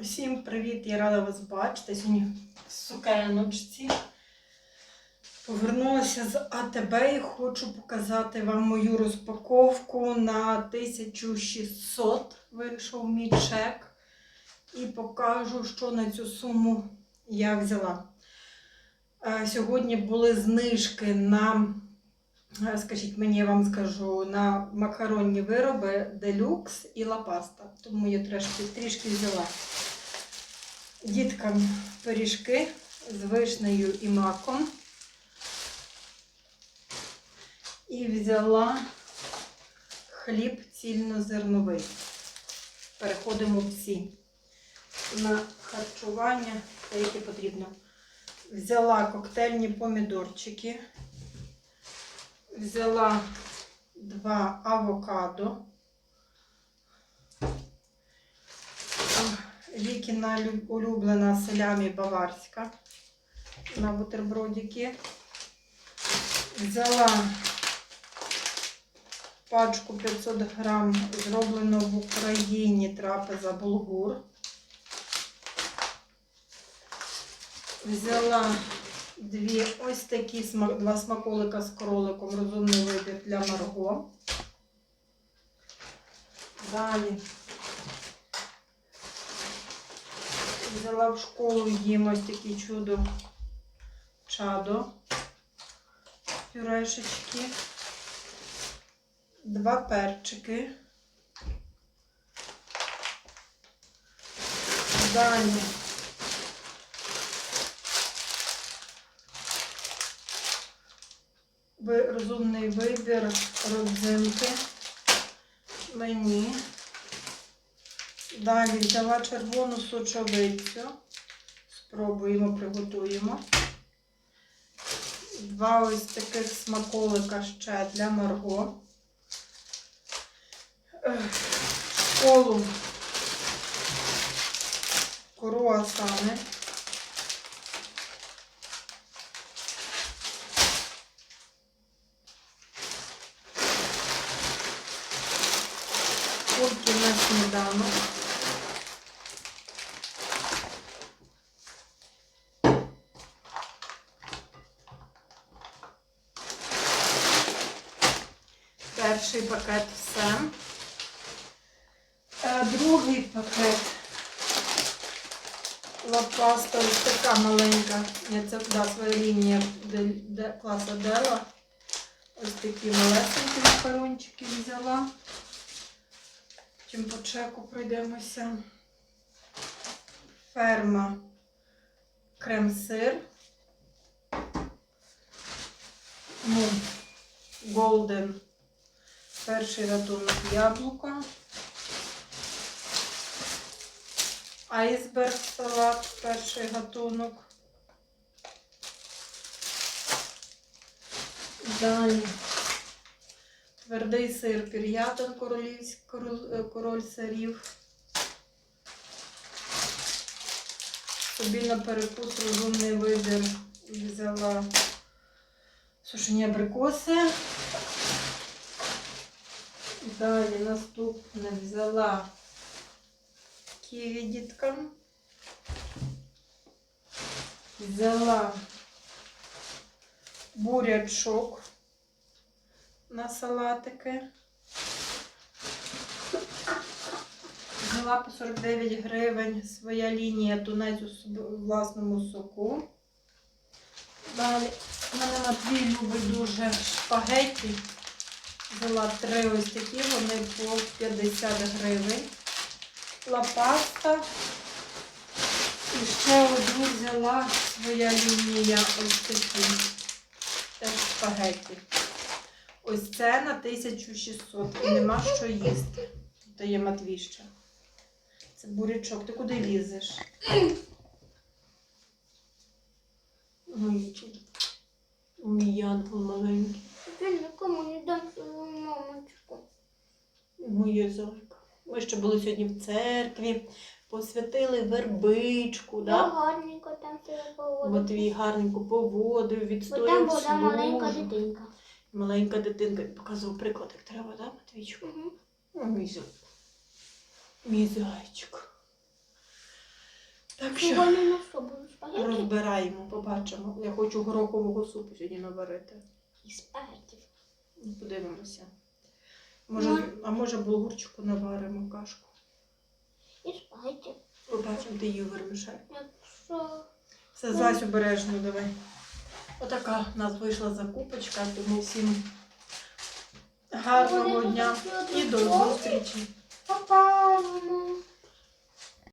Усім привіт! Я рада вас бачити. Сьогодні в сукеночці. Повернулася з АТБ і хочу показати вам мою розпаковку на 1600. Вийшов мій чек. І покажу, що на цю суму я взяла. Е, Сьогодні були знижки на, скажіть мені, я вам скажу, на макаронні вироби Делюкс і Лапаста. Тому я трішки, трішки взяла діткам пиріжки з вишнею і маком. І взяла хліб цільнозерновий. Переходимо всі на харчування, те, яке потрібно. Взяла коктейльні помідорчики, взяла два авокадо. Вікіна улюблена селямі баварська на бутербродики. Взяла пачку 500 грам зроблено в Україні трапеза булгур. Взяла дві. Ось такі два смаколика з кроликом, розумний вибір для Марго. Далі. Взяла в школу їм ось такі чудо. Чадо, пюрешечки, два перчики. Далі розумний вибір родзинки мені. Далі взяла червону сочовицю. Спробуємо, приготуємо. Два ось таких смаколика ще для Марго. В круасани. Курки на сніданок. Перший пакет все. Е, Другий пакет лапаста ось така маленька. Ні, Це да, своя лінія класа Дела. Ось такі малесенькі макарончики взяла. Чим по чеку пройдемося. Ферма крем-сир. Ну, Голден. Перший ратунок яблука. Айсберг салат, перший гатунок. Далі. Твердий сир пір'ятин король, е, король сирів. На перекус розумний вибір взяла сушені абрикоси. Далі наступне взяла ківі діткам. Взяла бурячок на салатики. Взяла по 49 гривень своя лінія тунець у власному соку. Далі в мене Матвій любить дуже шпагеті. Взяла три ось такі, вони по 50 гривень. Лапаста. І ще одну взяла своя лінія ось такі. Теж шпагеті. Ось це на 1600 і нема що їсти. Тут є Матвіща. Це бурячок. Ти куди лізеш? Мій, мій янгол маленький. Я нікому не дам свою мамочку. Моє зайка. Ми ще були сьогодні в церкві, посвятили вербичку, Я да? гарненько там себе поводу. Матвій гарненько поводив, Бо там відстояв була маленька дитинка. Маленька дитинка показував приклад, як треба, да, Матвійчику? Угу. Ну, Мій зай- Мій зайчик. Так що розбираємо, побачимо. Я хочу горохового супу сьогодні наварити. І спагетті. Подивимося. Може, Ну. а може булгурчику наваримо кашку. І спагетті. Побачимо, ти її вермішель. Все, Зась обережно давай. Отака в нас вийшла закупочка, тому всім гарного дня і до зустрічі. Па-па!